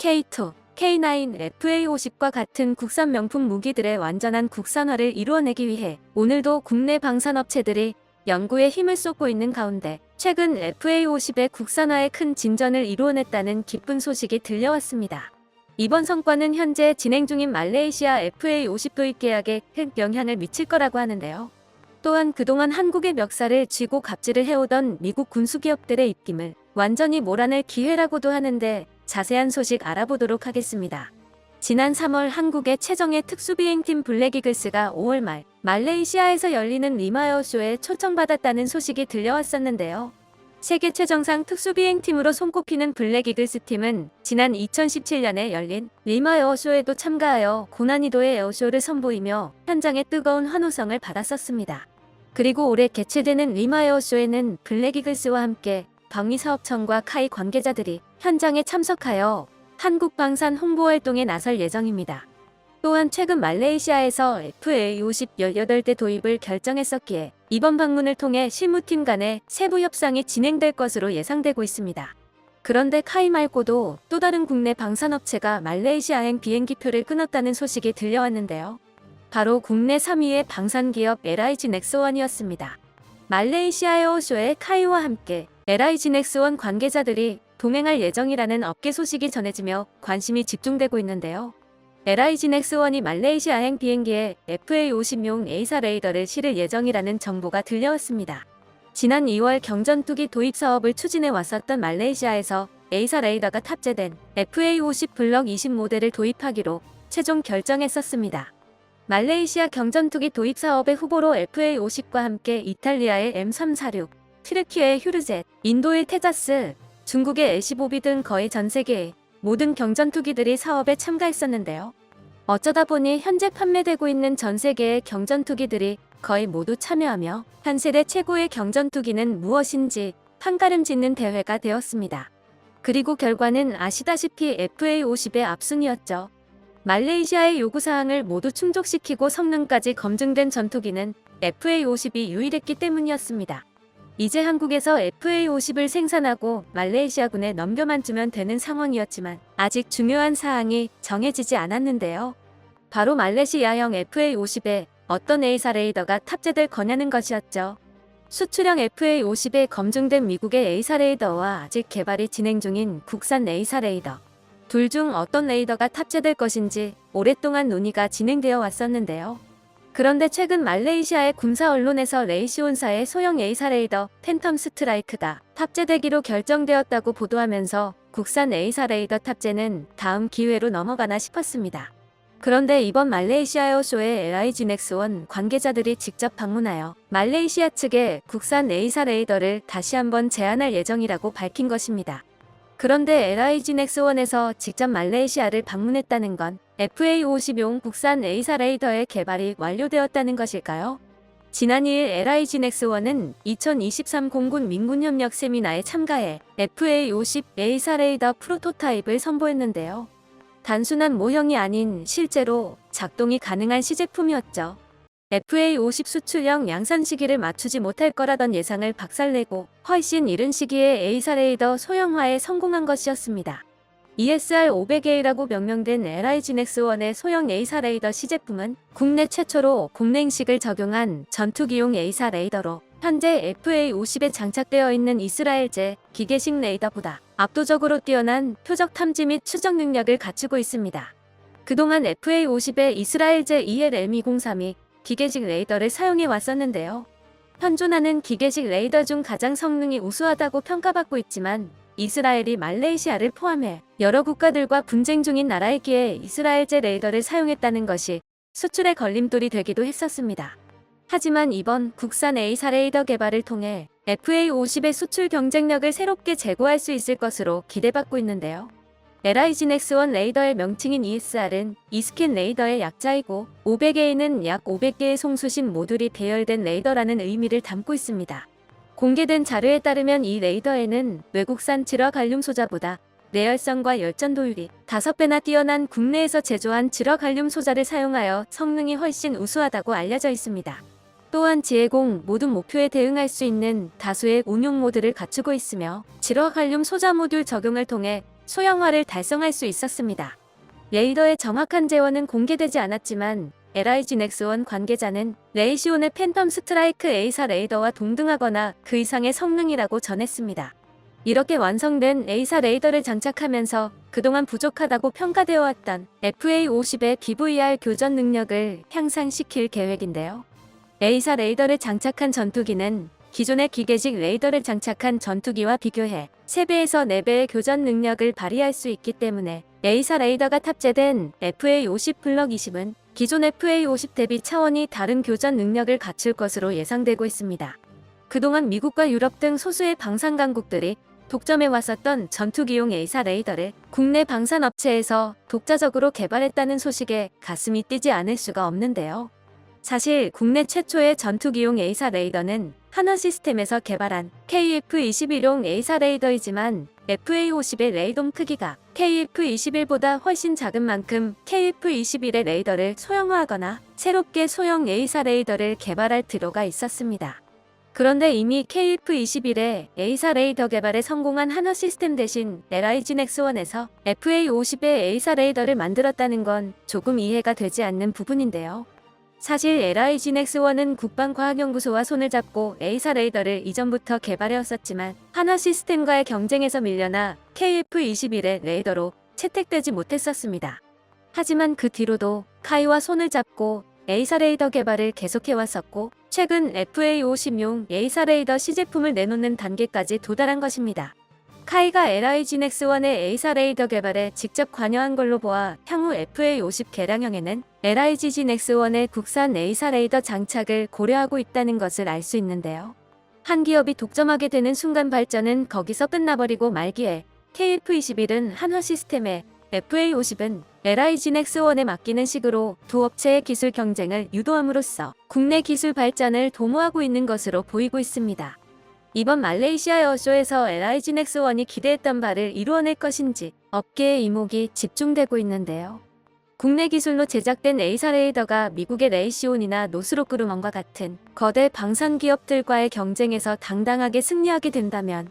K2, K9, FA50과 같은 국산 명품 무기들의 완전한 국산화를 이루어내기 위해 오늘도 국내 방산업체들이 연구에 힘을 쏟고 있는 가운데 최근 FA50의 국산화에 큰 진전을 이루어냈다는 기쁜 소식이 들려왔습니다. 이번 성과는 현재 진행 중인 말레이시아 FA50 도입 계약에 큰 영향을 미칠 거라고 하는데요. 또한 그동안 한국의 멱살을 쥐고 갑질을 해오던 미국 군수기업들의 입김을 완전히 몰아낼 기회라고도 하는데 자세한 소식 알아보도록 하겠습니다. 지난 3월 한국의 최정예 특수비행팀 블랙이글스가 5월 말 말레이시아에서 열리는 리마에어쇼에 초청받았다는 소식이 들려왔었는데요. 세계 최정상 특수비행팀으로 손꼽히는 블랙이글스 팀은 지난 2017년에 열린 리마 에어쇼에도 참가하여 고난이도의 에어쇼를 선보이며 현장의 뜨거운 환호성을 받았었습니다. 그리고 올해 개최되는 리마 에어쇼에는 블랙이글스와 함께 방위사업청과 카이 관계자들이 현장에 참석하여 한국 방산 홍보 활동에 나설 예정입니다. 또한 최근 말레이시아에서 FA50 18대 도입을 결정했었기에 이번 방문을 통해 실무팀 간의 세부 협상이 진행될 것으로 예상되고 있습니다. 그런데 카이 말고도 또 다른 국내 방산업체가 말레이시아행 비행기표를 끊었다는 소식이 들려왔는데요. 바로 국내 3위의 방산기업 LIG 넥스원이었습니다. 말레이시아 에어쇼의 카이와 함께 LIG 넥스원 관계자들이 동행할 예정이라는 업계 소식이 전해지며 관심이 집중되고 있는데요. LIG 넥스원이 말레이시아행 비행기에 FA50용 A사 레이더를 실을 예정이라는 정보가 들려왔습니다. 지난 2월 경전투기 도입 사업을 추진해 왔었던 말레이시아에서 A사 레이더가 탑재된 FA50 블럭 20 모델을 도입하기로 최종 결정했었습니다. 말레이시아 경전투기 도입 사업의 후보로 FA50과 함께 이탈리아의 M346, 튀르키예의 휴르젯, 인도의 테자스, 중국의 L15B 등 거의 전 세계의 모든 경전 투기들이 사업에 참가했었는데요. 어쩌다 보니 현재 판매되고 있는 전 세계의 경전 투기들이 거의 모두 참여하며 한 세대 최고의 경전 투기는 무엇인지 판가름 짓는 대회가 되었습니다. 그리고 결과는 아시다시피 FA50의 압승이었죠. 말레이시아의 요구사항을 모두 충족시키고 성능까지 검증된 전투기는 FA50이 유일했기 때문이었습니다. 이제 한국에서 FA50을 생산하고 말레이시아군에 넘겨만 주면 되는 상황이었지만 아직 중요한 사항이 정해지지 않았는데요. 바로 말레이시아형 FA50에 어떤 A사 레이더가 탑재될 거냐는 것이었죠. 수출형 FA50에 검증된 미국의 A사 레이더와 아직 개발이 진행 중인 국산 A사 레이더. 둘 중 어떤 레이더가 탑재될 것인지 오랫동안 논의가 진행되어 왔었는데요. 그런데 최근 말레이시아의 군사 언론에서 레이시온사의 소형 A사 레이더 팬텀 스트라이크가 탑재되기로 결정되었다고 보도하면서 국산 A사 레이더 탑재는 다음 기회로 넘어가나 싶었습니다. 그런데 이번 말레이시아 에어쇼에 LIG 넥스원 관계자들이 직접 방문하여 말레이시아 측에 국산 A사 레이더를 다시 한번 제안할 예정이라고 밝힌 것입니다. 그런데 LIG 넥스원에서 직접 말레이시아를 방문했다는 건 FA50용 국산 A사 레이더의 개발이 완료되었다는 것일까요? 지난 2일 LIG 넥스원은 2023 공군 민군협력 세미나에 참가해 FA50 A사 레이더 프로토타입을 선보였는데요. 단순한 모형이 아닌 실제로 작동이 가능한 시제품이었죠. FA50 수출형 양산 시기를 맞추지 못할 거라던 예상을 박살내고 훨씬 이른 시기에 A사 레이더 소형화에 성공한 것이었습니다. ESR 500A라고 명명된 LIG 넥스1의 소형 A사 레이더 시제품은 국내 최초로 공랭식을 적용한 전투기용 A사 레이더로 현재 FA50에 장착되어 있는 이스라엘제 기계식 레이더보다 압도적으로 뛰어난 표적 탐지 및 추적 능력을 갖추고 있습니다. 그동안 FA50의 이스라엘제 ELM203이 기계식 레이더를 사용해 왔었는데요. 현존하는 기계식 레이더 중 가장 성능이 우수하다고 평가받고 있지만 이스라엘이 말레이시아를 포함해 여러 국가들과 분쟁 중인 나라이기에 이스라엘제 레이더를 사용했다는 것이 수출의 걸림돌이 되기도 했었습니다. 하지만 이번 국산 A사 레이더 개발을 통해 FA50의 수출 경쟁력을 새롭게 제고할 수 있을 것으로 기대받고 있는데요. LIG 넥스1 레이더의 명칭인 ESR은 이스킨 레이더의 약자이고 500A는 약 500개의 송수신 모듈이 배열된 레이더라는 의미를 담고 있습니다. 공개된 자료에 따르면 이 레이더에는 외국산 질화 갈륨 소자보다 내열성과 열전 도율이 5배나 뛰어난 국내에서 제조한 질화 갈륨 소자를 사용하여 성능이 훨씬 우수하다고 알려져 있습니다. 또한 지혜공 모든 목표에 대응할 수 있는 다수의 운용 모드를 갖추고 있으며 질화 갈륨 소자 모듈 적용을 통해 소형화를 달성할 수 있었습니다. 레이더의 정확한 재원은 공개되지 않았지만 LIG 넥스원 관계자는 레이시온의 팬텀 스트라이크 A사 레이더와 동등하거나 그 이상의 성능이라고 전했습니다. 이렇게 완성된 A사 레이더를 장착하면서 그동안 부족하다고 평가되어 왔던 FA50의 BVR 교전 능력을 향상시킬 계획인데요. A사 레이더를 장착한 전투기는 기존의 기계식 레이더를 장착한 전투기와 비교해 3배에서 4배의 교전 능력을 발휘할 수 있기 때문에 A사 레이더가 탑재된 FA50 블럭 20은 기존 FA50 대비 차원이 다른 교전 능력을 갖출 것으로 예상되고 있습니다. 그동안 미국과 유럽 등 소수의 방산 강국들이 독점해 왔었던 전투기용 A사 레이더를 국내 방산업체에서 독자적으로 개발했다는 소식에 가슴이 뛰지 않을 수가 없는데요. 사실 국내 최초의 전투기용 A사 레이더는 하나 시스템에서 개발한 KF-21용 A사 레이더이지만 FA50의 레이돔 크기가 KF-21보다 훨씬 작은 만큼 KF-21의 레이더를 소형화하거나 새롭게 소형 A사 레이더를 개발할 필요가 있었습니다. 그런데 이미 KF-21의 A사 레이더 개발에 성공한 하나 시스템 대신 LIG 넥스원에서 FA50의 A사 레이더를 만들었다는 건 조금 이해가 되지 않는 부분인데요. 사실 LIG 넥스원은 국방과학연구소와 손을 잡고 A사 레이더를 이전부터 개발해왔었지만 하나 시스템과의 경쟁에서 밀려나 KF-21의 레이더로 채택되지 못했었습니다. 하지만 그 뒤로도 카이와 손을 잡고 A사 레이더 개발을 계속해왔었고 최근 FA50용 A사 레이더 시제품을 내놓는 단계까지 도달한 것입니다. 카이가 LIG 넥스원의 A사 레이더 개발에 직접 관여한 걸로 보아 향후 FA50 개량형에는 LIG 넥스원의 국산 A사 레이더 장착을 고려하고 있다는 것을 알 수 있는데요. 한 기업이 독점하게 되는 순간 발전은 거기서 끝나버리고 말기에 KF21은 한화 시스템에 FA50은 LIG 넥스원에 맡기는 식으로 두 업체의 기술 경쟁을 유도함으로써 국내 기술 발전을 도모하고 있는 것으로 보이고 있습니다. 이번 말레이시아 에어쇼에서 LIG 넥스원이 기대했던 바를 이루어낼 것인지 업계의 이목이 집중되고 있는데요. 국내 기술로 제작된 A사 레이더가 미국의 레이시온이나 노스로그루먼과 같은 거대 방산 기업들과의 경쟁에서 당당하게 승리하게 된다면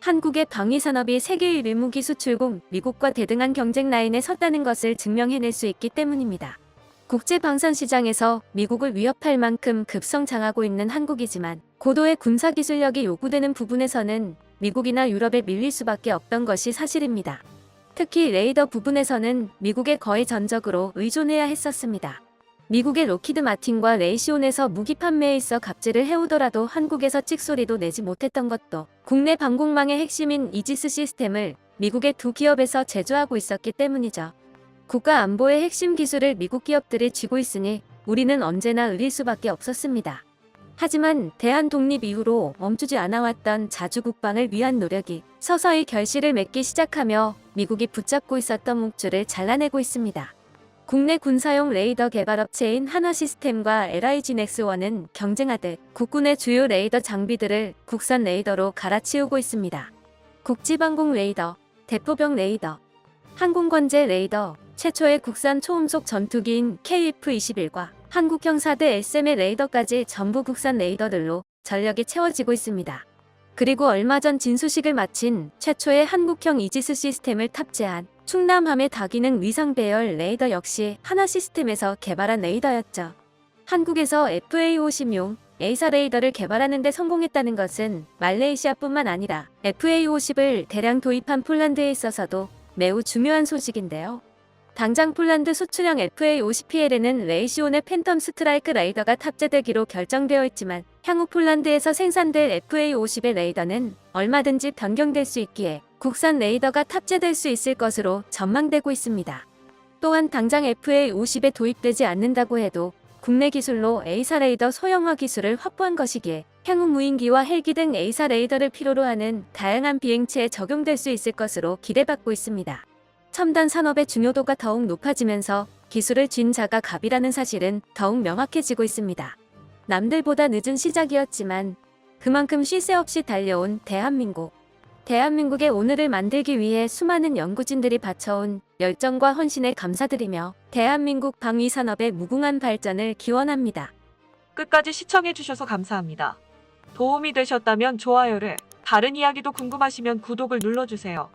한국의 방위산업이 세계 1위 무기 수출국 미국과 대등한 경쟁 라인에 섰다는 것을 증명해낼 수 있기 때문입니다. 국제 방산 시장에서 미국을 위협할 만큼 급성장하고 있는 한국이지만 고도의 군사 기술력이 요구되는 부분에서는 미국이나 유럽에 밀릴 수밖에 없던 것이 사실입니다. 특히 레이더 부분에서는 미국에 거의 전적으로 의존해야 했었습니다. 미국의 로키드 마틴과 레이시온에서 무기 판매에 있어 갑질을 해오더라도 한국에서 찍소리도 내지 못했던 것도 국내 방공망의 핵심인 이지스 시스템을 미국의 두 기업에서 제조하고 있었기 때문이죠. 국가 안보의 핵심 기술을 미국 기업들이 쥐고 있으니 우리는 언제나 의릴 수밖에 없었습니다. 하지만 대한 독립 이후로 멈추지 않아왔던 자주 국방을 위한 노력이 서서히 결실을 맺기 시작하며 미국이 붙잡고 있었던 목줄을 잘라내고 있습니다. 국내 군사용 레이더 개발 업체인 한화 시스템과 LIG 넥스원은 경쟁하듯 국군의 주요 레이더 장비들을 국산 레이더로 갈아치우고 있습니다. 국지방공 레이더, 대포병 레이더, 항공관제 레이더, 최초의 국산 초음속 전투기인 KF-21과 한국형 4대 SM의 레이더까지 전부 국산 레이더들로 전력이 채워지고 있습니다. 그리고 얼마 전 진수식을 마친 최초의 한국형 이지스 시스템을 탑재한 충남함의 다기능 위상 배열 레이더 역시 하나 시스템에서 개발한 레이더였죠. 한국에서 FA50용 A사 레이더를 개발하는 데 성공했다는 것은 말레이시아뿐만 아니라 FA50을 대량 도입한 폴란드에 있어서도 매우 중요한 소식인데요. 당장 폴란드 수출형 FA50PL에는 레이시온의 팬텀 스트라이크 레이더가 탑재되기로 결정되어 있지만 향후 폴란드에서 생산될 FA50의 레이더는 얼마든지 변경될 수 있기에 국산 레이더가 탑재될 수 있을 것으로 전망되고 있습니다. 또한 당장 FA50에 도입되지 않는다고 해도 국내 기술로 A사 레이더 소형화 기술을 확보한 것이기에 향후 무인기와 헬기 등 A사 레이더를 필요로 하는 다양한 비행체에 적용될 수 있을 것으로 기대받고 있습니다. 첨단 산업의 중요도가 더욱 높아지면서 기술을 쥔 자가 갑이라는 사실은 더욱 명확해지고 있습니다. 남들보다 늦은 시작이었지만 그만큼 쉴 새 없이 달려온 대한민국. 대한민국의 오늘을 만들기 위해 수많은 연구진들이 바쳐온 열정과 헌신에 감사드리며 대한민국 방위 산업의 무궁한 발전을 기원합니다. 끝까지 시청해주셔서 감사합니다. 도움이 되셨다면 좋아요를, 다른 이야기도 궁금하시면 구독을 눌러주세요.